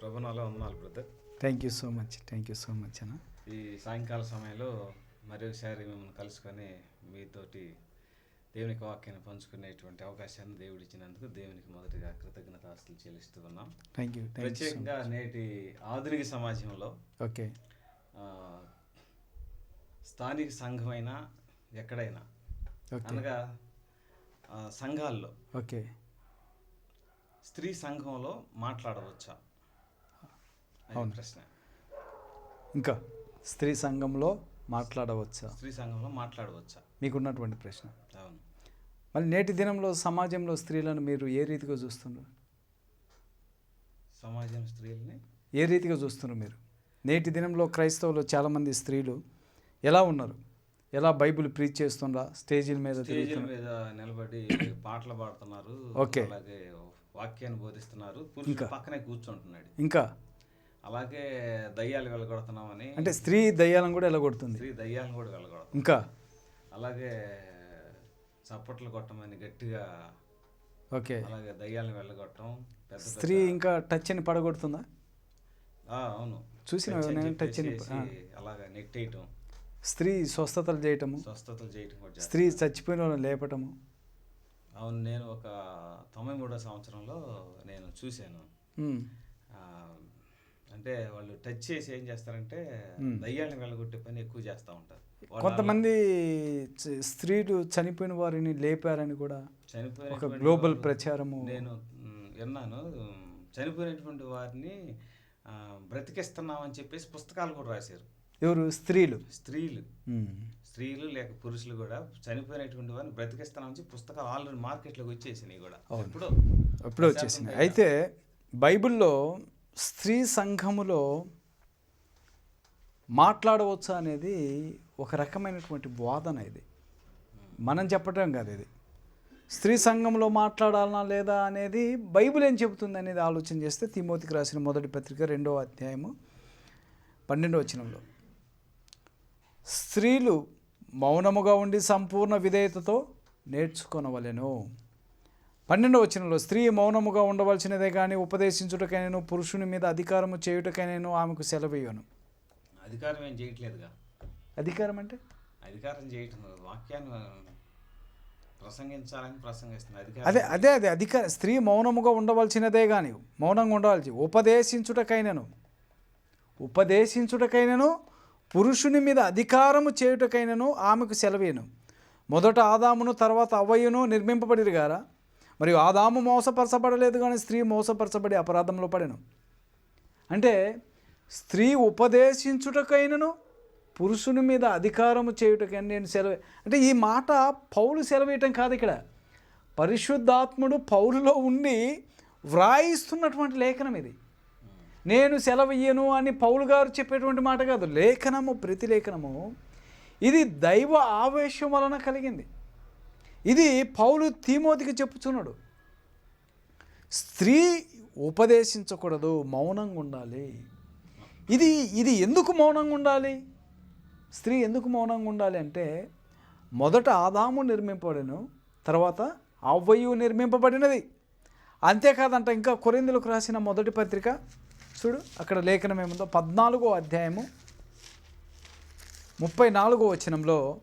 ప్రభునాలో వందనాలు brother thank you so much thank you so much అన్న. ఈ సాయంకాల సమయంలో మరొకసారి మిమ్మల్ని కలుసుకొని మీతోటి దేవునికి వాక్యాన్ని పంచుకునేటువంటి అవకాశాన్ని దేవుడు ఇచ్చినందుకు దేవునికి మొదటిగా కృతజ్ఞతాస్తులు చెల్లిస్తూ ఉన్నాం. థ్యాంక్ యూ ప్రత్యేకంగా నేటి ఆధునిక సమాజంలో ఓకే స్థానిక సంఘమైనా ఎక్కడైనా ఓకే అనగా సంఘాల్లో ఓకే స్త్రీ సంఘంలో మాట్లాడవచ్చా? అవును. ప్రశ్న. ఇంకా స్త్రీ సంఘంలో మాట్లాడవచ్చా? స్త్రీ సంఘంలో మాట్లాడవచ్చా? మీకున్నటువంటి ప్రశ్న. అవును. మరి నేటి దినంలో సమాజంలో స్త్రీలను మీరు ఏ రీతిగా చూస్తున్నారు? సమాజం స్త్రీలని? ఏ రీతిగా చూస్తున్నారు మీరు? నేటి దినంలో క్రైస్తవులు చాలామంది స్త్రీలు ఎలా ఉన్నారు? ఎలా బైబిల్ ప్రీచ్ చేస్తుండ్రా స్టేజీల మీద మీద నిలబడి పాటలు పాడుతున్నారు. ఓకే. అలాగే వాక్యాన్ని బోధిస్తున్నారు. ఇంకా? పక్కనే కూర్చుంటున్నాడు. ఇంకా అలాగే దయ్యాలు వెళ్ళగొడుతున్నామని అంటే స్త్రీ దయ్యాలను కూడా ఎలగొడుతుంది స్త్రీ దయ్యాలను కూడా వెళ్ళగొడుతుంది. ఇంకా? అలాగే చప్పట్లు కొట్టమని గట్టిగా ఓకే. అలాగే దయ్యాలను వెళ్ళగొట్టడం స్త్రీ ఇంకా టచ్ అని పడగొడుతుందా అవును. చూసిన టచ్ అని అలాగా నెట్టేయటం. స్త్రీ స్వస్థతలు చేయటము. స్వస్థతలు చేయటం. స్త్రీ చచ్చిపోయిన వాళ్ళని లేపటము. అవును నేను ఒక తొంభై మూడో సంవత్సరంలో నేను చూశాను. అంటే వాళ్ళు టచ్ చేసి ఏం చేస్తారంటే. దయ్యాలను వెళ్ళగొట్టే పని ఎక్కువ చేస్తూ ఉంటారు. కొంతమంది స్త్రీలు చనిపోయిన వారిని లేపారని కూడా ఒక చనిపోయినటువంటి గ్లోబల్ ప్రచారము. నేను విన్నాను. చనిపోయినటువంటి వారిని బ్రతికిస్తున్నామని చెప్పేసి పుస్తకాలు కూడా రాశారు. ఎవరు? స్త్రీలు? స్త్రీలు. స్త్రీలు లేక పురుషులు కూడా చనిపోయినటువంటి వారిని బ్రతికిస్తున్నామని చెప్పి పుస్తకాలు ఆల్రెడీ మార్కెట్లోకి వచ్చేసినాయి కూడా. ఎప్పుడో ఎప్పుడో వచ్చేసింది అయితే బైబిల్లో స్త్రీ సంఘములో మాట్లాడవచ్చు అనేది ఒక రకమైనటువంటి వాదన ఇది. మనం చెప్పటం కాదు ఇది. స్త్రీ సంఘంలో మాట్లాడాలనా లేదా అనేది బైబిల్ ఏం చెబుతుంది అనేది ఆలోచన చేస్తే తిమోతికి రాసిన మొదటి పత్రిక రెండవ అధ్యాయము పన్నెండవ వచనంలో. స్త్రీలు మౌనముగా ఉండి సంపూర్ణ విధేయతతో నేర్చుకొనవలెను. పన్నెండవ వచనంలో స్త్రీ మౌనముగా ఉండవలసినదే కానీ ఉపదేశించుటకైనను పురుషుని మీద అధికారము చేయుటకైనను ఆమెకు సెలవేయను. అధికారం ఏం చేయట్లేదుగా. అధికారం అంటే? అధికారం చేయటం. వాక్యాన్ని ప్రసంగించాలని ప్రసంగిస్తుంది. అధికారం అదే అదే అదే అధికార స్త్రీ మౌనముగా ఉండవలసినదే కానీ మౌనంగా ఉండవలసి ఉపదేశించుటకైనను ఉపదేశించుటకైనను పురుషుని మీద అధికారము చేయుటకైనను ఆమెకు సెలవేను మొదట ఆదామును తర్వాత అవ్వయ్యను నిర్మింపబడిరు గారా? మరియు ఆదాము మోసపరచబడలేదు కానీ స్త్రీ మోసపరచబడి అపరాధంలో పడెను. అంటే స్త్రీ ఉపదేశించుటకైనను పురుషుని మీద అధికారము చేయుటకైనా నేను సెలవు అంటే ఈ మాట పౌలు సెలవేయటం కాదు ఇక్కడ. పరిశుద్ధాత్ముడు పౌరులో ఉండి వ్రాయిస్తున్నటువంటి లేఖనం ఇది. నేను సెలవయ్యను అని పౌలు గారు చెప్పేటువంటి మాట కాదు. లేఖనము ప్రతి లేఖనము ఇది దైవ ఆవేశం వలన కలిగింది. ఇది పౌలు తీమోతికి చెప్పుచున్నాడు. స్త్రీ ఉపదేశించకూడదు మౌనంగా ఉండాలి. ఇది ఇది ఎందుకు మౌనంగా ఉండాలి? స్త్రీ ఎందుకు మౌనంగా ఉండాలి అంటే మొదట ఆదాము నిర్మింపబడను తర్వాత అవ్వయు నిర్మింపబడినది. అంతేకాదంట ఇంకా కొరిందులకు రాసిన మొదటి పత్రిక చూడు అక్కడ లేఖనం ఏముందో పద్నాలుగో అధ్యాయము ముప్పై నాలుగో వచనంలో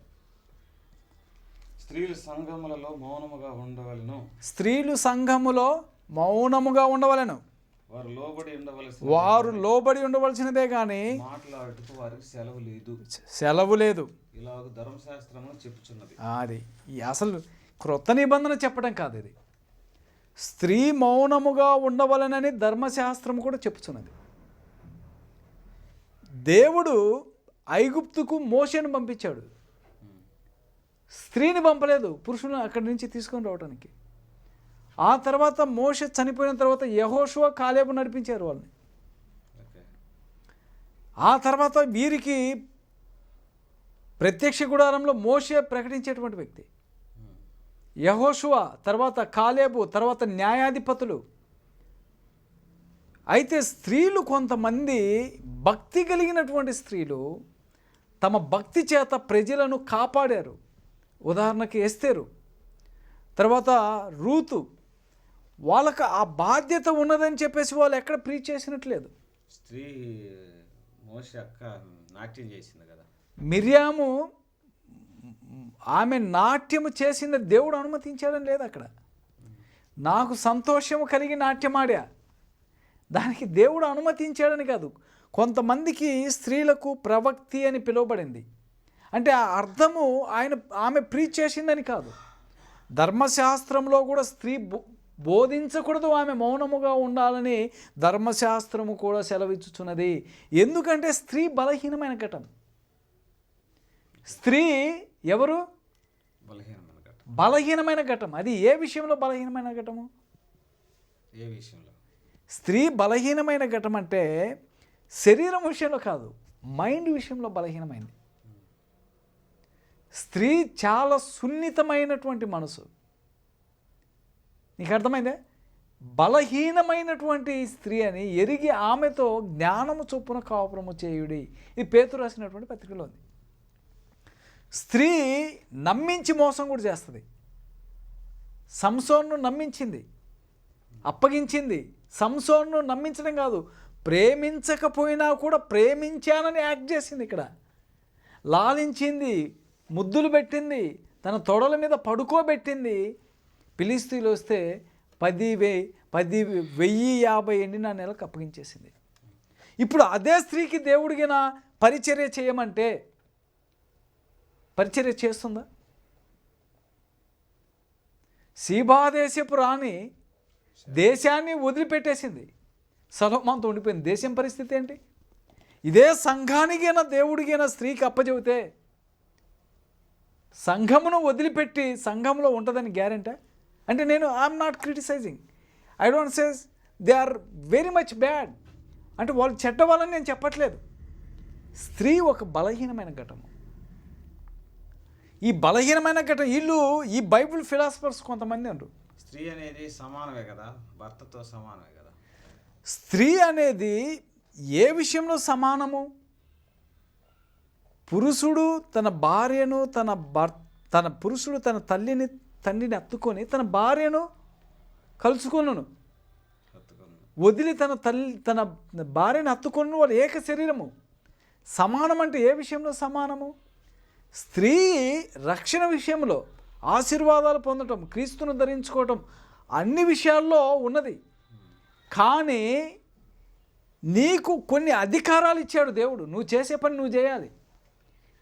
స్త్రీలు సంఘములలో మౌనముగా ఉండవలను. స్త్రీలు సంఘములో మౌనముగా ఉండవలెను. వారు లోబడి ఉండవలసి వారు లోబడి ఉండవలసినదే కానీ మాట్లాడుతూ వారికి సెలవు లేదు. సెలవు లేదు. ఇలాగ ధర్మశాస్త్రము చెప్పుచున్నది. అది అసలు క్రొత్త నిబంధన చెప్పడం కాదు ఇది. స్త్రీ మౌనముగా ఉండవలనని ధర్మశాస్త్రం కూడా చెప్పుచున్నది. దేవుడు ఐగుప్తుకు మోషను పంపించాడు. స్త్రీని పంపలేదు పురుషులను అక్కడి నుంచి తీసుకొని రావడానికి ఆ తర్వాత మోష చనిపోయిన తర్వాత యహోషువ కాలేబు నడిపించారు వాళ్ళని. ఆ తర్వాత వీరికి ప్రత్యక్ష గుడారంలో మోషే ప్రకటించేటువంటి వ్యక్తి. యహోషువ తర్వాత కాలేబు తర్వాత న్యాయాధిపతులు. అయితే స్త్రీలు కొంతమంది భక్తి కలిగినటువంటి స్త్రీలు తమ భక్తి చేత ప్రజలను కాపాడారు. ఉదాహరణకి ఎస్తేరు. తర్వాత రూతు వాళ్ళకి ఆ బాధ్యత ఉన్నదని చెప్పేసి వాళ్ళు ఎక్కడ ప్రీచ్ చేసినట్లేదు. స్త్రీ అక్క నాట్యం చేసింది కదా. మిర్యాము ఆమె నాట్యము చేసిన దేవుడు అనుమతించాడని లేదు అక్కడ. నాకు సంతోషము కలిగి నాట్యమాడా దానికి దేవుడు అనుమతించాడని కాదు. కొంతమందికి స్త్రీలకు ప్రవక్తి అని పిలువబడింది. అంటే ఆ అర్థము ఆయన ఆమె ప్రీచ్ చేసిందని కాదు. ధర్మశాస్త్రంలో కూడా స్త్రీ బో- బోధించకూడదు ఆమె మౌనముగా ఉండాలని ధర్మశాస్త్రము కూడా సెలవిచ్చుచున్నది. ఎందుకంటే స్త్రీ బలహీనమైన ఘటం. స్త్రీ ఎవరు? బలహీనమైన ఘటన బలహీనమైన ఘటం. అది ఏ విషయంలో బలహీనమైన ఘటము? ఏ విషయంలో? స్త్రీ బలహీనమైన ఘటం అంటే శరీరం విషయంలో కాదు మైండ్ విషయంలో బలహీనమైంది. స్త్రీ చాలా సున్నితమైనటువంటి మనసు. నీకు అర్థమైందే? బలహీనమైనటువంటి స్త్రీ అని ఎరిగి ఆమెతో జ్ఞానము చొప్పున కాపురము చేయుడి. ఇది పేతురు రాసినటువంటి పత్రికలో ఉంది. స్త్రీ నమ్మించి మోసం కూడా చేస్తుంది. సంసోన్ను నమ్మించింది. అప్పగించింది. సంసోన్ను నమ్మించడం కాదు ప్రేమించకపోయినా కూడా ప్రేమించానని యాక్ట్ చేసింది ఇక్కడ. లాలించింది ముద్దులు పెట్టింది తన తొడల మీద పడుకోబెట్టింది పిలిస్తీలు వస్తే పది వే పది వెయ్యి యాభై ఎండిన నెలకు అప్పగించేసింది. ఇప్పుడు అదే స్త్రీకి దేవుడిగిన పరిచర్య చేయమంటే పరిచర్య చేస్తుందా? సీబాదేశపు రాణి దేశాన్ని వదిలిపెట్టేసింది. సలోమాంతో ఉండిపోయింది దేశం పరిస్థితి ఏంటి? ఇదే సంఘానికైనా దేవుడికైనా స్త్రీకి అప్పచెబితే సంఘమును వదిలిపెట్టి సంఘంలో ఉంటుందని గ్యారెంటా? అంటే నేను I'm not criticizing I don't says they are very much bad అంటే వాళ్ళు చెడ్డ వాళ్ళని నేను చెప్పట్లేదు. స్త్రీ ఒక బలహీనమైన ఘటము. ఈ బలహీనమైన ఘటన వీళ్ళు ఈ బైబిల్ ఫిలాసఫర్స్ కొంతమంది ఉన్నారు స్త్రీ అనేది సమానమే కదా? భర్తతో సమానమే కదా? స్త్రీ అనేది ఏ విషయంలో సమానము? పురుషుడు తన భార్యను తన భర్ తన పురుషుడు తన తల్లిని తండ్రిని అత్తుకొని తన భార్యను హత్తుకున్నాను వదిలి తన తల్లి తన భార్యను హత్తుకొని వాళ్ళు ఏక శరీరము. సమానం అంటే ఏ విషయంలో సమానము? స్త్రీ రక్షణ విషయంలో ఆశీర్వాదాలు పొందటం క్రీస్తును ధరించుకోవటం అన్ని విషయాల్లో ఉన్నది. కానీ నీకు కొన్ని అధికారాలు ఇచ్చాడు దేవుడు. నువ్వు చేసే పని నువ్వు చేయాలి.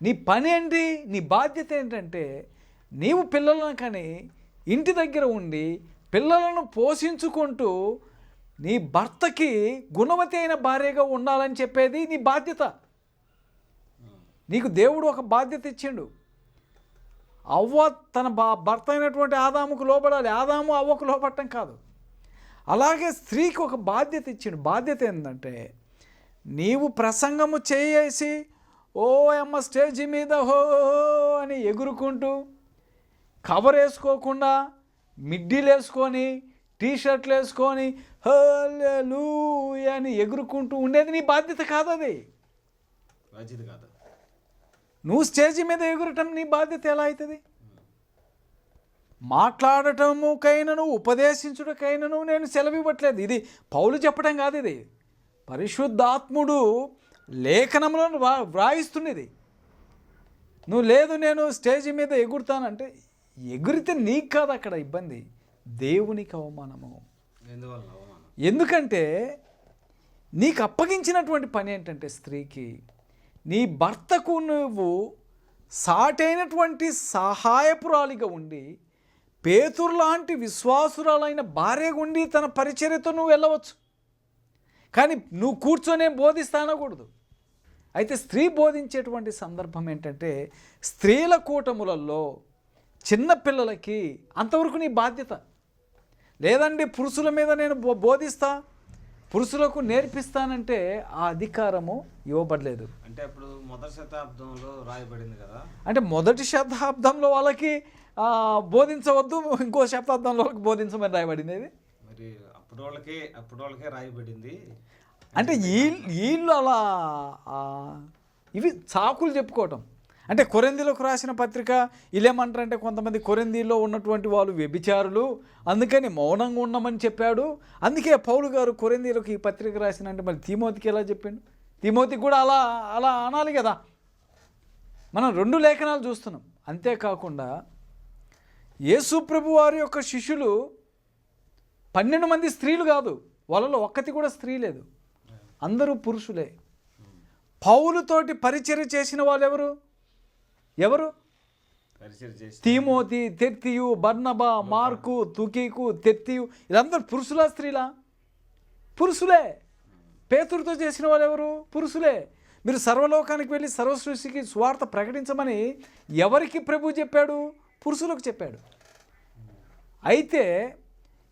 నీ పని ఏంటి? నీ బాధ్యత ఏంటంటే నీవు పిల్లలను కానీ ఇంటి దగ్గర ఉండి పిల్లలను పోషించుకుంటూ నీ భర్తకి గుణవతి అయిన భార్యగా ఉండాలని చెప్పేది నీ బాధ్యత. నీకు దేవుడు ఒక బాధ్యత ఇచ్చిండు. అవ్వ తన బా భర్త అయినటువంటి ఆదాముకు లోబడాలి. ఆదాము అవ్వకు లోపడటం కాదు. అలాగే స్త్రీకి ఒక బాధ్యత ఇచ్చిండు. బాధ్యత ఏంటంటే నీవు ప్రసంగము చేసి ఓ అమ్మ స్టేజ్ మీద హో అని ఎగురుకుంటూ కవర్ వేసుకోకుండా మిడ్డీలు వేసుకొని టీ షర్ట్లు వేసుకొని హల్లెలూ అని ఎగురుకుంటూ ఉండేది నీ బాధ్యత కాదు అది. బాధ్యత కాదు? నువ్వు స్టేజ్ మీద ఎగురటం నీ బాధ్యత ఎలా అవుతుంది మాట్లాడటముకైనను ఉపదేశించుటకైనను నేను సెలవు ఇవ్వట్లేదు ఇది పౌలు చెప్పడం కాదు ఇది. పరిశుద్ధాత్ముడు లేఖనంలో వ్రా వ్రాయిస్తున్నది. నువ్వు లేదు నేను స్టేజ్ మీద ఎగురుతానంటే ఎగురితే నీకు కాదు అక్కడ ఇబ్బంది. దేవునికి అవమానము. ఎందుకంటే నీకు అప్పగించినటువంటి పని ఏంటంటే స్త్రీకి నీ భర్తకు నువ్వు సాటైనటువంటి సహాయపురాలిగా ఉండి పేతురు లాంటి విశ్వాసురాలైన భార్యగా ఉండి తన పరిచర్యతో నువ్వు వెళ్ళవచ్చు. కానీ నువ్వు కూర్చొనే బోధిస్తానకూడదు అయితే స్త్రీ బోధించేటువంటి సందర్భం ఏంటంటే స్త్రీల కూటములలో చిన్న పిల్లలకి అంతవరకు నీ బాధ్యత. లేదండి పురుషుల మీద నేను బో బోధిస్తా పురుషులకు నేర్పిస్తానంటే ఆ అధికారము ఇవ్వబడలేదు. అంటే అప్పుడు మొదటి శతాబ్దంలో రాయబడింది కదా? అంటే మొదటి శతాబ్దంలో వాళ్ళకి బోధించవద్దు ఇంకో శతాబ్దంలో వాళ్ళకి బోధించమని రాయబడింది మరి అప్పుడు వాళ్ళకే అప్పుడు వాళ్ళకే రాయబడింది. అంటే వీళ్ళు అలా ఇవి చాకులు చెప్పుకోవటం. అంటే కొరిందీలకు రాసిన పత్రిక ఇలేమంటారంటే కొంతమంది కొరిందీలో ఉన్నటువంటి వాళ్ళు వ్యభిచారులు అందుకని మౌనంగా ఉండమని చెప్పాడు. అందుకే పౌలు గారు కొరిందీలకు ఈ పత్రిక రాసిన అంటే మరి తిమోతికి ఎలా చెప్పిండు? తిమోతికి కూడా అలా అలా అనాలి కదా. మనం రెండు లేఖనాలు చూస్తున్నాం. అంతేకాకుండా యేసు ప్రభు వారి యొక్క శిష్యులు పన్నెండు మంది స్త్రీలు కాదు. వాళ్ళలో ఒక్కటి కూడా స్త్రీ లేదు. అందరూ పురుషులే. పౌలుతోటి పరిచర్య చేసిన వాళ్ళు ఎవరు? ఎవరు తీమోతి తెర్తియు బర్నబా మార్కు తుకీకు తెర్తియు వీళ్ళందరూ పురుషులా స్త్రీలా? పురుషులే. పేతురుతో చేసిన వాళ్ళు ఎవరు పురుషులే. మీరు సర్వలోకానికి వెళ్ళి సర్వసృష్టికి స్వార్థ ప్రకటించమని ఎవరికి ప్రభు చెప్పాడు? పురుషులకు చెప్పాడు. అయితే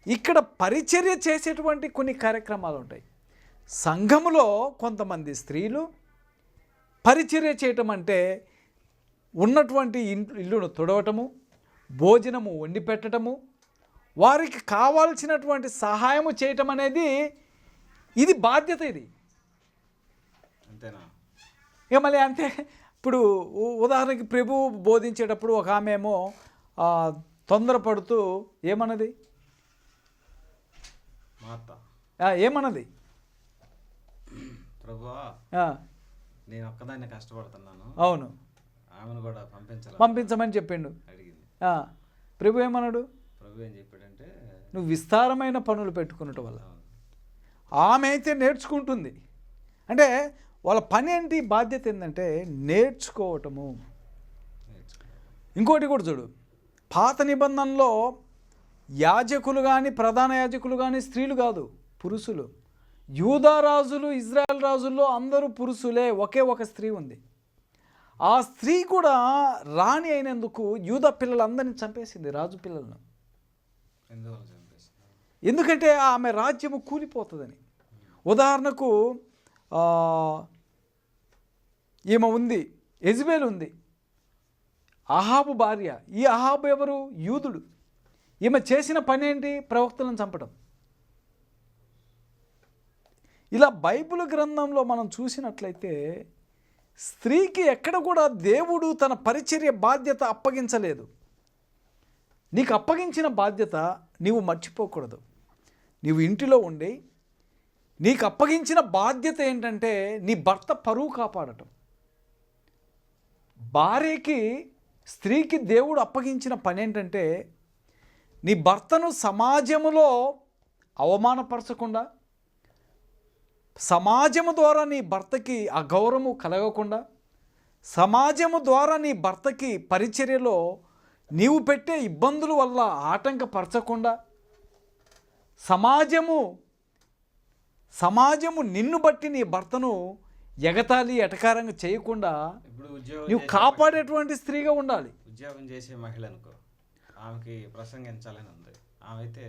ఇక్కడ పరిచర్య చేసేటువంటి కొన్ని కార్యక్రమాలు ఉంటాయి. సంఘములో కొంతమంది స్త్రీలు పరిచర్య చేయటం అంటే ఉన్నటువంటి ఇంట్లో ఇల్లును తుడవటము భోజనము వండి పెట్టడము వారికి కావాల్సినటువంటి సహాయము చేయటం అనేది ఇది బాధ్యత ఇది. అంతేనా? ఇక మళ్ళీ అంతే. ఇప్పుడు ఉదాహరణకి ప్రభు బోధించేటప్పుడు ఒక ఆమె ఏమో తొందరపడుతూ ఏమన్నది? ఏమన్నది? నేను ఒక్కదాన్ని కష్టపడుతున్నాను. అవును. ఆమెను కూడా పంపించాల? పంపించమని చెప్పిండు. అడిగింది. ప్రభు ఏమన్నాడు? ప్రభు ఏం చెప్పాడంటే నువ్వు విస్తారమైన పనులు పెట్టుకున్నట్టు వల్ల. ఆమె అయితే నేర్చుకుంటుంది. అంటే వాళ్ళ పని ఏంటి? బాధ్యత ఏంటంటే నేర్చుకోవటము. నేర్చుకో ఇంకోటి కూడా చూడు. పాత నిబంధనలో యాజకులు కానీ ప్రధాన యాజకులు కానీ స్త్రీలు కాదు పురుషులు. యూదా రాజులు ఇజ్రాయెల్ రాజుల్లో అందరూ పురుషులే ఒకే ఒక స్త్రీ ఉంది. ఆ స్త్రీ కూడా రాణి అయినందుకు యూదా పిల్లలందరినీ చంపేసింది రాజు పిల్లలను. ఎందుకంటే ఆమె రాజ్యము కూలిపోతుందని. ఉదాహరణకు ఈమె ఉంది ఎజ్బేల్ ఉంది. అహాబు భార్య. ఈ అహాబు ఎవరు? యూదుడు. ఈమె చేసిన పని ఏంటి ప్రవక్తలను చంపడం. ఇలా బైబిల్ గ్రంథంలో మనం చూసినట్లయితే స్త్రీకి ఎక్కడ కూడా దేవుడు తన పరిచర్య బాధ్యత అప్పగించలేదు. నీకు అప్పగించిన బాధ్యత నీవు మర్చిపోకూడదు. నీవు ఇంటిలో ఉండి నీకు అప్పగించిన బాధ్యత ఏంటంటే నీ భర్త పరువు కాపాడటం. భార్యకి స్త్రీకి దేవుడు అప్పగించిన పని ఏంటంటే నీ భర్తను సమాజములో అవమానపరచకుండా సమాజము ద్వారా నీ భర్తకి అగౌరవము కలగకుండా సమాజము ద్వారా నీ భర్తకి పరిచర్యలో నీవు పెట్టే ఇబ్బందుల వల్ల ఆటంకపరచకుండా సమాజము సమాజము నిన్ను బట్టి నీ భర్తను ఎగతాళి ఎటకారంగా చేయకుండా ఇప్పుడు ఉద్యోగం నువ్వు చేసే కాపాడేటువంటి స్త్రీగా ఉండాలి. ఉద్యోగం చేసే మహిళ అనుకో ఆమెకి ప్రసంగించాలని ఉంది. ఆమె అయితే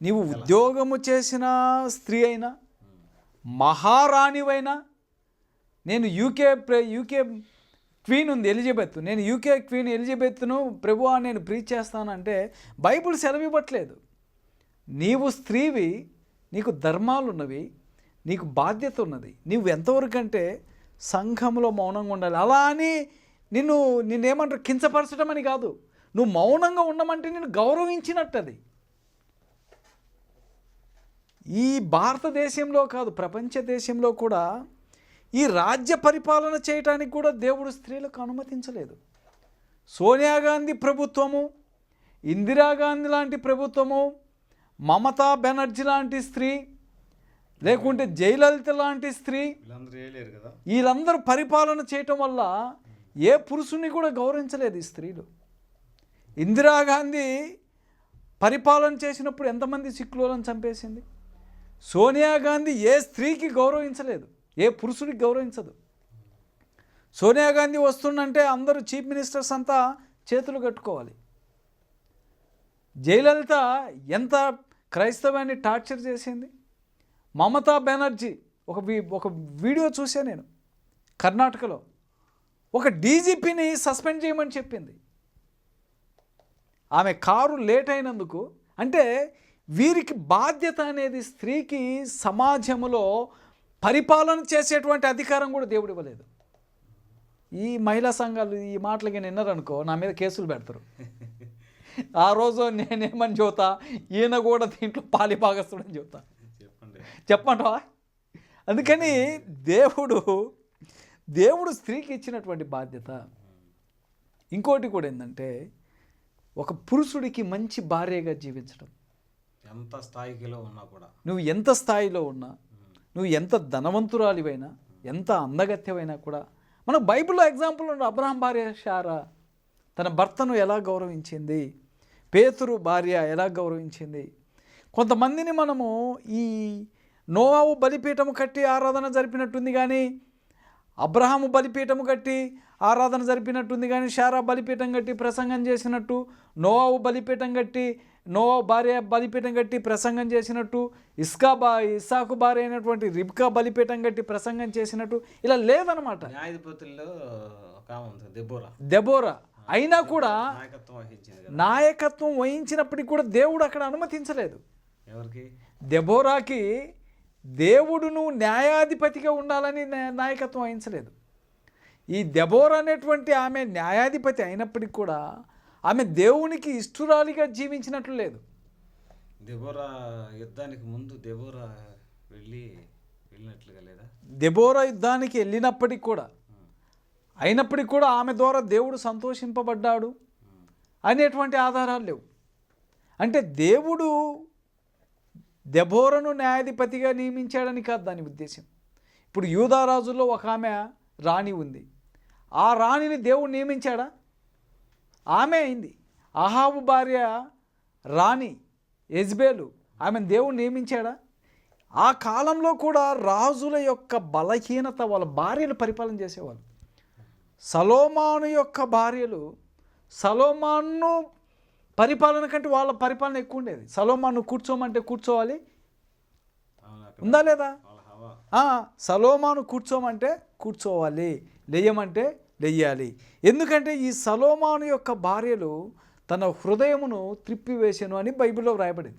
నీవు ఉద్యోగము చేసిన స్త్రీ అయినా మహారాణివైనా. నేను యూకే యూకే క్వీన్ ఉంది ఎలిజబెత్. నేను యూకే క్వీన్ ఎలిజబెత్ను ప్రభువా నేను ప్రీచ్ చేస్తానంటే బైబిల్ సెలవు ఇవ్వట్లేదు నీవు స్త్రీవి నీకు ధర్మాలు ఉన్నవి నీకు బాధ్యత ఉన్నది నువ్వు ఎంతవరకు అంటే సంఘంలో మౌనంగా ఉండాలి. అలా అని నిన్ను నిన్నేమంటారు కించపరచడం అని కాదు. నువ్వు మౌనంగా ఉండమంటే నేను గౌరవించినట్టు అది ఈ భారతదేశంలో కాదు ప్రపంచ దేశంలో కూడా ఈ రాజ్య పరిపాలన చేయటానికి కూడా దేవుడు స్త్రీలకు అనుమతించలేదు. సోనియా గాంధీ ప్రభుత్వము ఇందిరాగాంధీ లాంటి ప్రభుత్వము మమతా బెనర్జీ లాంటి స్త్రీ లేకుంటే జయలలిత లాంటి స్త్రీ వీళ్ళందరూ వేయలేరు కదా? వీళ్ళందరూ పరిపాలన చేయటం వల్ల ఏ పురుషుని కూడా గౌరవించలేదు ఈ స్త్రీలు. ఇందిరాగాంధీ పరిపాలన చేసినప్పుడు ఎంతమంది సిక్కులను చంపేసింది? సోనియా గాంధీ ఏ స్త్రీకి గౌరవించలేదు ఏ పురుషుడికి గౌరవించదు. సోనియా గాంధీ వస్తుందంటే అందరూ చీఫ్ మినిస్టర్స్ అంతా చేతులు కట్టుకోవాలి. జయలలిత ఎంత క్రైస్తవాన్ని టార్చర్ చేసింది? మమతా బెనర్జీ ఒక ఒక వీడియో చూసా నేను కర్ణాటకలో. ఒక డీజీపీని సస్పెండ్ చేయమని చెప్పింది. ఆమె కారు లేట్ అయినందుకు అంటే వీరికి బాధ్యత అనేది స్త్రీకి సమాజంలో పరిపాలన చేసేటువంటి అధికారం కూడా దేవుడు ఇవ్వలేదు. ఈ మహిళా సంఘాలు ఈ మాటలకి విన్నారనుకో నా మీద కేసులు పెడతారు. ఆ రోజు నేనేమని చూతా ఈయన కూడా దీంట్లో పాలిపాగస్తుడని చూతా చెప్పండి. అందుకని దేవుడు దేవుడు స్త్రీకి ఇచ్చినటువంటి బాధ్యత. ఇంకోటి కూడా ఏంటంటే ఒక పురుషుడికి మంచి భార్యగా జీవించడం. ఎంత స్థాయిలో ఉన్నా కూడా. నువ్వు ఎంత స్థాయిలో ఉన్నా నువ్వు ఎంత ధనవంతురాలివైనా ఎంత అందగత్యమైనా కూడా మన బైబిల్లో ఎగ్జాంపుల్ ఉన్న అబ్రహం భార్య షారా తన భర్తను ఎలా గౌరవించింది పేతురు భార్య ఎలా గౌరవించింది. కొంతమందిని మనము ఈ నోవావు బలిపీఠము కట్టి ఆరాధన జరిపినట్టుంది కానీ అబ్రహాము బలిపీఠము కట్టి ఆరాధన జరిపినట్టుంది కానీ షారా బలిపీఠం కట్టి ప్రసంగం చేసినట్టు నోవావు బలిపీఠం కట్టి నోవా భార్య బలిపీఠం కట్టి ప్రసంగం చేసినట్టు ఇస్కా బా ఇస్సాకు భార్య అయినటువంటి రిబ్కా బలిపీఠం కట్టి ప్రసంగం చేసినట్టు ఇలా లేదనమాట న్యాయాధిపతుల్లో దెబ్బోరా దెబోరా. అయినా కూడా నాయకత్వం వహించినప్పటికీ కూడా దేవుడు అక్కడ అనుమతించలేదు. ఎవరికి? దెబోరాకి దేవుడును న్యాయాధిపతిగా ఉండాలని నా- నాయకత్వం వహించలేదు. ఈ దెబోరా అనేటువంటి ఆమె న్యాయాధిపతి అయినప్పటికీ కూడా ఆమె దేవునికి ఇష్టురాలిగా జీవించినట్లు లేదు. దెబోరా యుద్ధానికి ముందు దెబోరా వెళ్ళి వెళ్ళినట్లుగా లేదా? దెబోరా యుద్ధానికి వెళ్ళినప్పటికి కూడా అయినప్పటికీ కూడా ఆమె ద్వారా దేవుడు సంతోషింపబడ్డాడు అనేటువంటి ఆధారాలు లేవు. అంటే దేవుడు దెబోరను న్యాయాధిపతిగా నియమించాడని కాదు దాని ఉద్దేశం. ఇప్పుడు యూదారాజుల్లో ఒక ఆమె రాణి ఉంది. ఆ రాణిని దేవుడు నియమించాడా? ఆమె అయింది. అహాబు భార్య రాణి ఎజ్బేలు ఆమెను దేవుడు నియమించాడా? ఆ కాలంలో కూడా రాజుల యొక్క బలహీనత వాళ్ళ భార్యలు పరిపాలన చేసేవాళ్ళు. సలోమాను యొక్క భార్యలు సలోమాను పరిపాలన కంటే వాళ్ళ పరిపాలన ఎక్కువ ఉండేది. సలోమాను కూర్చోమంటే కూర్చోవాలి. ఉందా లేదా? సలోమాను కూర్చోమంటే కూర్చోవాలి. లేయమంటే లేయాలి ఎందుకంటే ఈ సలోమాను యొక్క భార్యలు తన హృదయమును త్రిప్పివేసెను అని బైబిల్లో వ్రాయబడింది.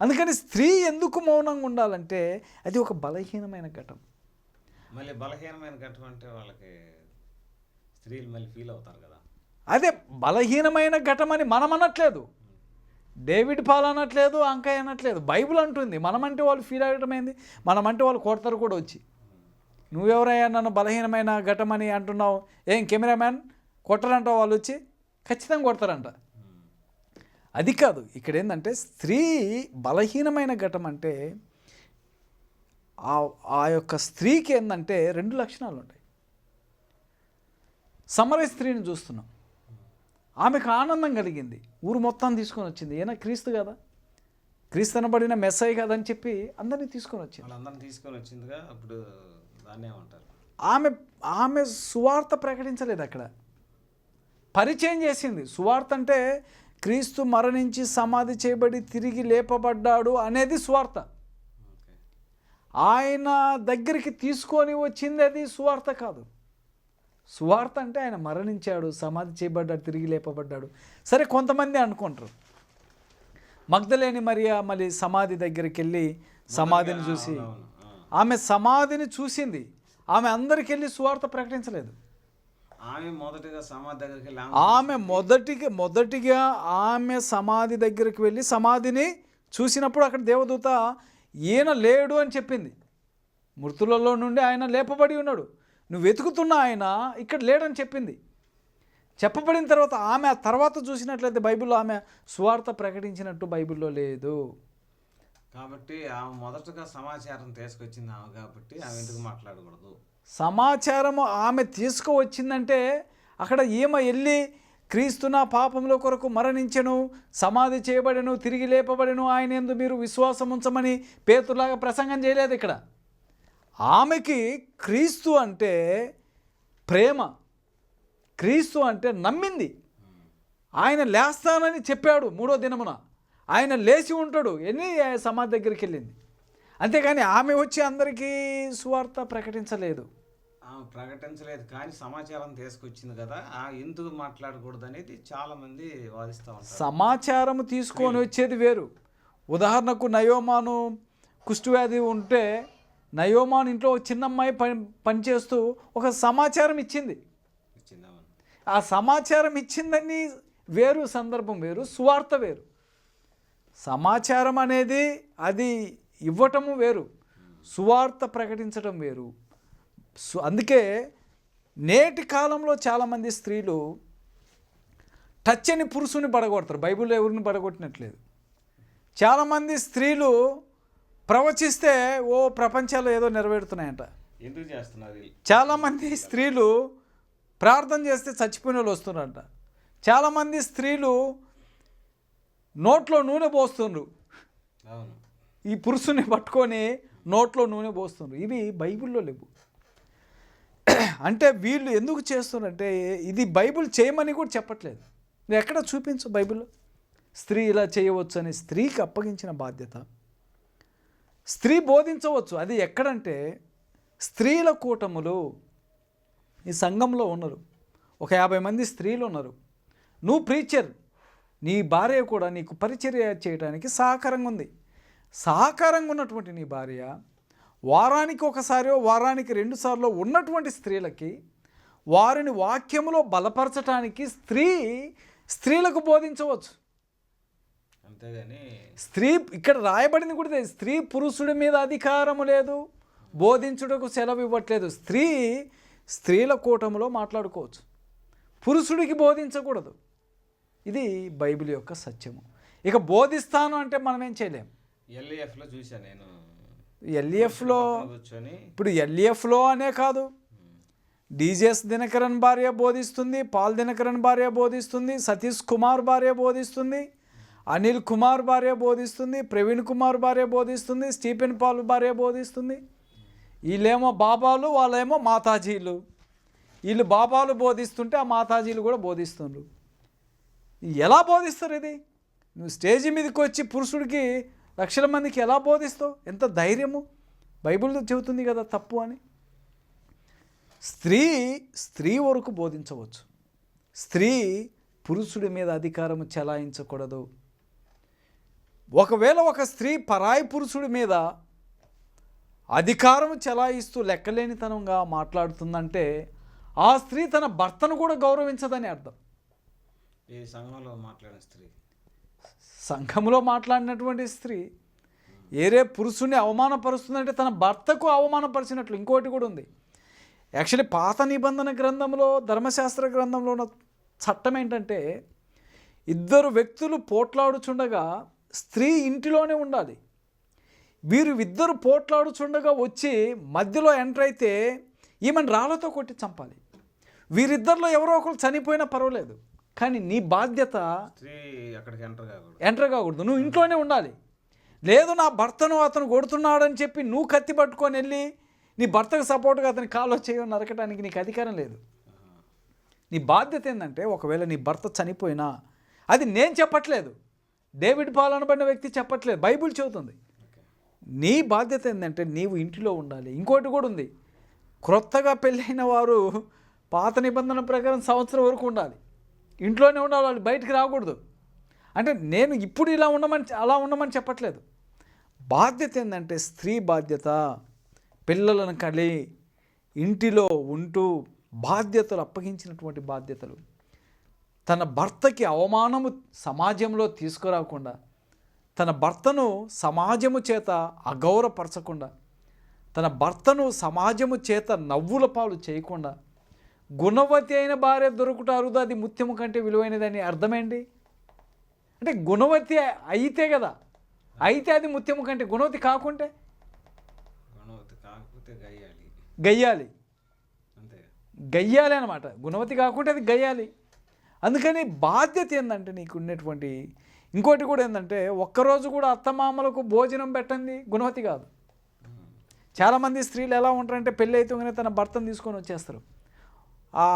అందుకని స్త్రీ ఎందుకు మౌనంగా ఉండాలంటే అది ఒక బలహీనమైన ఘటం మళ్ళీ బలహీనమైన ఘట్టం అంటే వాళ్ళకి స్త్రీలు మళ్ళీ ఫీల్ అవుతారు కదా. అదే బలహీనమైన ఘటం అని మనం అనట్లేదు. డేవిడ్ పాల్ అనట్లేదు అంకాయ్ అనట్లేదు. బైబిల్ అంటుంది మనమంటే వాళ్ళు ఫీల్ అవ్వడం ఏంది? మనమంటే వాళ్ళు కొడతారు కూడా వచ్చి. నువ్వెవరయ్యా నన్ను బలహీనమైన ఘటం అని అంటున్నావు? ఏం కెమెరామ్యాన్? కొట్టరంటావు వాళ్ళు వచ్చి? ఖచ్చితంగా కొడతారంట. అది కాదు ఇక్కడ ఏంటంటే స్త్రీ బలహీనమైన ఘటం అంటే ఆ ఆ యొక్క స్త్రీకి ఏంటంటే రెండు లక్షణాలు ఉంటాయి సమర స్త్రీని చూస్తున్నాం. ఆమెకు ఆనందం కలిగింది. ఊరు మొత్తం తీసుకొని వచ్చింది. ఏనా క్రీస్తు కదా? క్రీస్తు అనబడిన మెస్సై కదా అని చెప్పి అందరినీ తీసుకొని వచ్చింది. అందరిని తీసుకొని వచ్చిందిగా అప్పుడు ఆమె ఆమె సువార్త ప్రకటించలేదు అక్కడ. పరిచయం చేసింది. సువార్త అంటే క్రీస్తు మరణించి సమాధి చేయబడి తిరిగి లేపబడ్డాడు అనేది సువార్త. ఓకే. ఆయన దగ్గరికి తీసుకొని వచ్చింది అది సువార్త కాదు. సువార్త అంటే ఆయన మరణించాడు సమాధి చేయబడ్డాడు తిరిగి లేపబడ్డాడు. సరే కొంతమంది అనుకుంటారు. మగ్ధలేని మరియా మళ్ళీ సమాధి దగ్గరికి వెళ్ళి సమాధిని చూసి. ఆమె సమాధిని చూసింది. ఆమె అందరికి వెళ్ళి సువార్త ప్రకటించలేదు. ఆమె మొదటిగా సమాధి దగ్గరికి వెళ్ళి ఆమె మొదటిగా మొదటిగా ఆమె సమాధి దగ్గరికి వెళ్ళి సమాధిని చూసినప్పుడు అక్కడ దేవదూత ఈయన లేడు అని చెప్పింది. మృతులలో నుండి ఆయన లేపబడి ఉన్నాడు. నువ్వు వెతుకుతున్న ఆయన ఇక్కడ లేడని చెప్పింది. చెప్పబడిన తర్వాత ఆమె ఆ తర్వాత చూసినట్లయితే బైబిల్లో ఆమె సువార్త ప్రకటించినట్టు బైబిల్లో లేదు. కాబట్టి ఆమె మొదటగా సమాచారం తీసుకొచ్చింది ఆమె కాబట్టి ఆమె ఎందుకు మాట్లాడకూడదు? సమాచారము ఆమె తీసుకువచ్చిందంటే అక్కడ ఈమె వెళ్ళి క్రీస్తు నా పాపముల కొరకు మరణించెను సమాధి చేయబడెను తిరిగి లేపబడెను ఆయన ఎందు మీరు విశ్వాసం ఉంచమని పేతులాగా ప్రసంగం చేయలేదు ఇక్కడ. ఆమెకి క్రీస్తు అంటే ప్రేమ. క్రీస్తు అంటే నమ్మింది. ఆయన లేస్తానని చెప్పాడు మూడో దినమున. ఆయన లేచి ఉంటాడు. ఎన్ని సమాధి దగ్గరికి వెళ్ళింది? అంతేగాని ఆమె వచ్చి అందరికీ సువార్త ప్రకటించలేదు. ప్రకటించలేదు. కానీ సమాచారం తీసుకొచ్చింది కదా. ఆ ఎందుకు మాట్లాడకూడదు అనేది చాలా మంది వాదిస్తూ ఉంటారు. సమాచారం తీసుకొని వచ్చేది వేరు. ఉదాహరణకు నయోమాను కుష్ఠవ్యాధి ఉంటే నయోమాన్ ఇంట్లో ఒక చిన్న అమ్మాయి పని పనిచేస్తూ ఒక సమాచారం ఇచ్చింది. ఆ సమాచారం ఇచ్చిందని వేరు సందర్భం వేరు సువార్త వేరు. సమాచారం అనేది అది ఇవ్వటము వేరు. సువార్త ప్రకటించడం వేరు. అందుకే నేటి కాలంలో చాలామంది స్త్రీలు టచ్ అని పురుషుని పడగొడతారు. బైబిల్లో ఎవరిని పడగొట్టినట్లేదు. చాలామంది స్త్రీలు ప్రవచిస్తే ఓ ప్రపంచాలు ఏదో నెరవేరుతున్నాయంట. ఎందుకు చేస్తున్నారు? చాలామంది స్త్రీలు ప్రార్థన చేస్తే చచ్చిపోయిన వాళ్ళు వస్తున్నారంట. చాలామంది స్త్రీలు నోట్లో నూనె పోస్తుండ్రు. ఈ పురుషుని పట్టుకొని నోట్లో నూనె పోస్తుండ్రు. ఇవి బైబిల్లో లేవు. అంటే వీళ్ళు ఎందుకు చేస్తున్నారంటే ఇది బైబిల్ చేయమని కూడా చెప్పట్లేదు. నువ్వు ఎక్కడ చూపించు బైబిల్లో? స్త్రీ ఇలా చేయవచ్చు అని స్త్రీకి అప్పగించిన బాధ్యత. స్త్రీ బోధించవచ్చు. అది ఎక్కడంటే స్త్రీల కూటములు ఈ సంఘంలో ఉన్నారు. ఒక యాభై మంది స్త్రీలు ఉన్నారు. నువ్వు ప్రీచర్. నీ భార్య కూడా నీకు పరిచర్య చేయడానికి సహకారంగా ఉంది. సహకారంగా ఉన్నటువంటి నీ భార్య వారానికి ఒకసారి వారానికి రెండుసార్లు ఉన్నటువంటి స్త్రీలకి వారిని వాక్యములో బలపరచటానికి స్త్రీ స్త్రీలకు బోధించవచ్చు. అంతేగాని స్త్రీ ఇక్కడ రాయబడింది కూడా. స్త్రీ పురుషుడి మీద అధికారము లేదు బోధించుటకు సెలవు ఇవ్వట్లేదు. స్త్రీ స్త్రీల కూటములో మాట్లాడుకోవచ్చు. పురుషుడికి బోధించకూడదు. ఇది బైబిల్ యొక్క సత్యము. ఇక బోధిస్తాను అంటే మనం ఏం చేయలేం. ఎల్ఈఎఫ్లో చూసా నేను. ఎల్ఈఎఫ్లో ఇప్పుడు ఎల్ఈఎఫ్లో అనే కాదు. డీజేఎస్ దినకరన్ భార్య బోధిస్తుంది పాల్ దినకరన్ భార్య బోధిస్తుంది సతీష్ కుమార్ భార్య బోధిస్తుంది అనిల్ కుమార్ భార్య బోధిస్తుంది ప్రవీణ్ కుమార్ భార్య బోధిస్తుంది స్టీఫెన్ పాల్ భార్య బోధిస్తుంది. వీళ్ళేమో బాబాలు వాళ్ళేమో మాతాజీలు. వీళ్ళు బాబాలు బోధిస్తుంటే ఆ మాతాజీలు కూడా బోధిస్తుండ్రు. ఎలా బోధిస్తారు ఇది? నువ్వు స్టేజ్ మీదకి వచ్చి పురుషుడికి లక్షల మందికి ఎలా బోధిస్తావు? ఎంత ధైర్యము? బైబిల్ చెబుతుంది కదా తప్పు అని. స్త్రీ స్త్రీ వరకు బోధించవచ్చు. స్త్రీ పురుషుడి మీద అధికారం చెలాయించకూడదు. ఒకవేళ ఒక స్త్రీ పరాయి పురుషుడి మీద అధికారం చెలాయిస్తూ లెక్కలేనితనంగా మాట్లాడుతుందంటే ఆ స్త్రీ తన భర్తను కూడా గౌరవించదని అర్థం. ఈ సంఘంలో మాట్లాడిన స్త్రీ? సంఘంలో మాట్లాడినటువంటి స్త్రీ ఏరే పురుషుని అవమానపరుస్తుందంటే తన భర్తకు అవమానపరిచినట్లు ఇంకోటి కూడా ఉంది. యాక్చువల్లీ పాత నిబంధన గ్రంథంలో ధర్మశాస్త్ర గ్రంథంలో ఉన్న చట్టం ఏంటంటే ఇద్దరు వ్యక్తులు పోట్లాడుచుండగా స్త్రీ ఇంటిలోనే ఉండాలి. వీరు ఇద్దరు పోట్లాడుచుండగా వచ్చి మధ్యలో ఎంటర్ అయితే ఈమెను రాళ్ళతో కొట్టి చంపాలి. వీరిద్దరిలో ఎవరో ఒకరు చనిపోయినా పర్వాలేదు. కానీ నీ బాధ్యత ఎంటర్ కాకూడదు. నువ్వు ఇంట్లోనే ఉండాలి. లేదు నా భర్తను అతను కొడుతున్నాడని చెప్పి నువ్వు కత్తి పట్టుకొని వెళ్ళి నీ భర్తకు సపోర్ట్గా అతని కాలో చేయని నరకటానికి నీకు అధికారం లేదు. నీ బాధ్యత ఏంటంటే ఒకవేళ నీ భర్త చనిపోయినా అది నేను చెప్పట్లేదు. డేవిడ్ పాల్ అనబడిన వ్యక్తి చెప్పట్లేదు. బైబిల్ చెబుతుంది. నీ బాధ్యత ఏంటంటే నీవు ఇంటిలో ఉండాలి. ఇంకోటి కూడా ఉంది. క్రొత్తగా పెళ్ళైన వారు పాత నిబంధన ప్రకారం సంవత్సరం వరకు ఉండాలి. ఇంట్లోనే ఉండాలి వాళ్ళు బయటికి రాకూడదు. అంటే నేను ఇప్పుడు ఇలా ఉండమని అలా ఉండమని చెప్పట్లేదు. బాధ్యత ఏంటంటే స్త్రీ బాధ్యత పిల్లలను కలి ఇంటిలో ఉంటూ బాధ్యతలు అప్పగించినటువంటి బాధ్యతలు. తన భర్తకి అవమానము సమాజంలో తీసుకురాకుండా తన భర్తను సమాజము చేత అగౌరవపరచకుండా తన భర్తను సమాజము చేత నవ్వుల పాలు చేయకుండా గుణవతి అయిన భార్య దొరుకుట అరుదు అది ముత్యము కంటే విలువైనదని అర్థమేంటి? అంటే గుణవతి అయితే కదా అయితే అది ముత్యము కంటే గుణవతి కాకుంటే? గయ్యాలి. గయ్యాలి. అనమాట గుణవతి కాకుంటే అది గయ్యాలి. అందుకని బాధ్యత ఏంటంటే నీకు ఉన్నటువంటి ఇంకోటి కూడా ఏంటంటే ఒక్కరోజు కూడా అత్తమామలకు భోజనం పెట్టండి గుణవతి కాదు. చాలామంది స్త్రీలు ఎలా ఉంటారంటే పెళ్ళి అయితే తన భర్తను తీసుకొని వచ్చేస్తారు. ఆ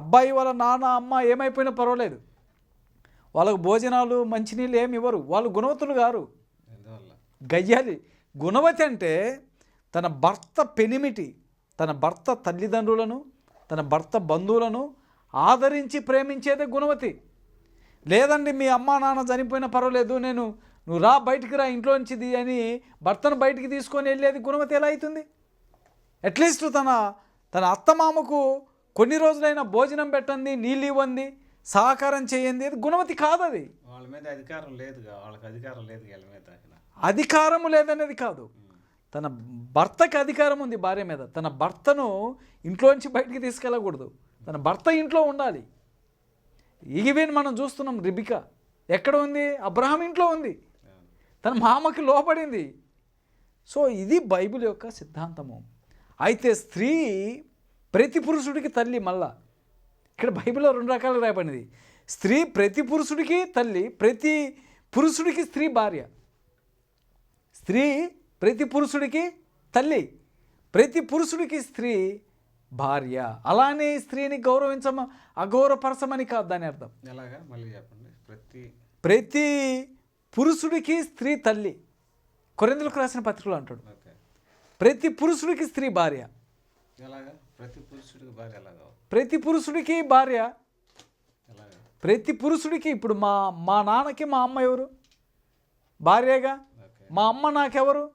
అబ్బాయి వాళ్ళ నాన్న అమ్మ ఏమైపోయినా పర్వాలేదు. వాళ్ళకు భోజనాలు మంచినీళ్ళు ఏమి ఇవ్వరు. వాళ్ళు గుణవతులు గారు గయ్యాలి. గుణవతి అంటే తన భర్త పెనిమిటి తన భర్త తల్లిదండ్రులను తన భర్త బంధువులను ఆదరించి ప్రేమించేదే గుణవతి. లేదండి మీ అమ్మా నాన్న చనిపోయినా పర్వాలేదు నేను నువ్వు రా బయటికి రా ఇంట్లోంచిది అని భర్తను బయటికి తీసుకొని వెళ్ళేది గుణవతి ఎలా అవుతుంది? అట్లీస్ట్ తన తన అత్తమామకు కొన్ని రోజులైనా భోజనం పెట్టండి నీళ్ళు ఇవ్వండి సహకారం చేయండి అది గుణవతి కాదు అది వాళ్ళ మీద అధికారం లేదుగా వాళ్ళకి అధికారం లేదు వీళ్ళ మీద అక్కడ. అధికారము లేదనేది కాదు. తన భర్తకి అధికారం ఉంది భార్య మీద. తన భర్తను ఇంట్లోంచి బయటికి తీసుకెళ్ళకూడదు. తన భర్త ఇంట్లో ఉండాలి. ఈవెన్ మనం చూస్తున్నాం రిబిక. ఎక్కడ ఉంది? అబ్రహాం ఇంట్లో ఉంది. తన మామకి లోపడింది సో ఇది బైబిల్ యొక్క సిద్ధాంతము. అయితే స్త్రీ ప్రతి పురుషుడికి తల్లి మళ్ళా ఇక్కడ బైబిల్లో రెండు రకాలు రాయబడినది. స్త్రీ ప్రతి పురుషుడికి తల్లి ప్రతి పురుషుడికి స్త్రీ భార్య. స్త్రీ ప్రతి పురుషుడికి తల్లి ప్రతి పురుషుడికి స్త్రీ భార్య. అలానే స్త్రీని గౌరవించమ అగౌరవపరచమని కాదు దాని అర్థం. ఎలాగా? మళ్ళీ చెప్పండి. ప్రతి ప్రతి పురుషుడికి స్త్రీ తల్లి. కొరిందులకు రాసిన పత్రికలు అంటాడు. ప్రతి పురుషుడికి స్త్రీ భార్య. ఎలాగా? ప్రతి పురుషుడికి భార్య ప్రతి పురుషుడికి భార్య. ఎలాగా? ప్రతి పురుషుడికి ఇప్పుడు మా మా నాన్నకి మా అమ్మ ఎవరు? భార్యగా? మా అమ్మ నాకెవరు?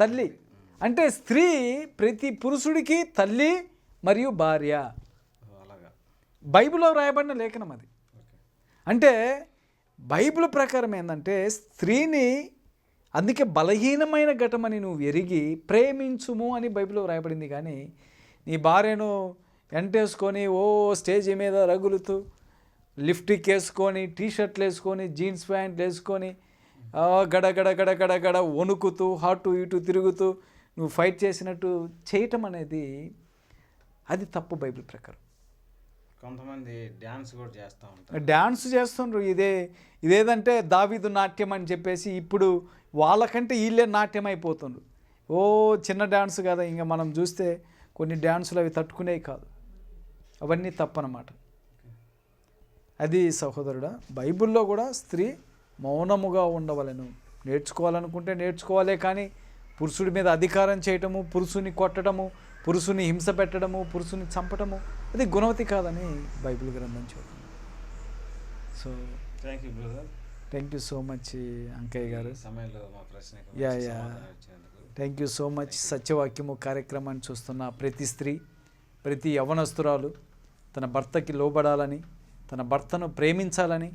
తల్లి. అంటే స్త్రీ ప్రతి పురుషుడికి తల్లి మరియు భార్య. బైబిల్లో రాయబడిన లేఖనం అది. అంటే బైబిల్ ప్రకారం ఏంటంటే స్త్రీని అందుకే బలహీనమైన ఘటమని నువ్వు ఎరిగి ప్రేమించుము అని బైబిల్లో రాయబడింది కానీ నీ భార్యను ఎంటేసుకొని ఓ స్టేజ్ మీద రగులుతూ లిఫ్టిక్ వేసుకొని టీ షర్ట్లు వేసుకొని జీన్స్ ప్యాంట్లు వేసుకొని ఆ, గడ గడ గడ గడ గడ వణుకుతూ అటు ఇటు తిరుగుతూ నువ్వు ఫైట్ చేసినట్టు చేయటం అనేది అది తప్పు బైబిల్ ప్రకారం. కొంతమంది డ్యాన్స్ కూడా చేస్తూ ఉంటారు. డ్యాన్స్ చేస్తుండ్రు. ఇదే ఇదేదంటే దావీదు నాట్యం అని చెప్పేసి ఇప్పుడు వాళ్ళకంటే వీళ్ళే నాట్యం అయిపోతుండ్రు. ఓ చిన్న డ్యాన్స్ కదా ఇంకా మనం చూస్తే కొన్ని డ్యాన్సులు అవి తట్టుకునేవి కాదు. అవన్నీ తప్పనమాట. అది సహోదరుడా బైబిల్లో కూడా స్త్రీ మౌనముగా ఉండవలను. నేర్చుకోవాలనుకుంటే నేర్చుకోవాలే కానీ పురుషుడి మీద అధికారం చేయటము పురుషుని కొట్టడము పురుషుని హింస పెట్టడము పురుషుని చంపటము అది గుణవతి కాదని బైబిల్ గ్రంథం చెబుతుంది. So thank you brother thank you so much Ankaiah garu. సమయంలో మా ప్రశ్నకు yeah, yeah. Thank you so much సత్యవాక్యము కార్యక్రమాన్ని చూస్తున్న ప్రతి స్త్రీ ప్రతి యవనస్తురాలు తన భర్తకి లోబడాలని తన భర్తను ప్రేమించాలని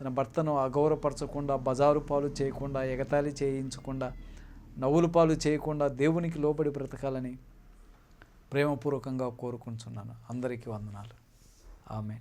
తన భర్తను అగౌరవపరచకుండా బజారు పాలు చేయకుండా ఎగతాళి చేయించకుండా నవ్వులు పాలు చేయకుండా దేవునికి లోబడి బ్రతకాలని ప్రేమపూర్వకంగా కోరుకుంటున్నాను. అందరికీ వందనాలు. ఆమె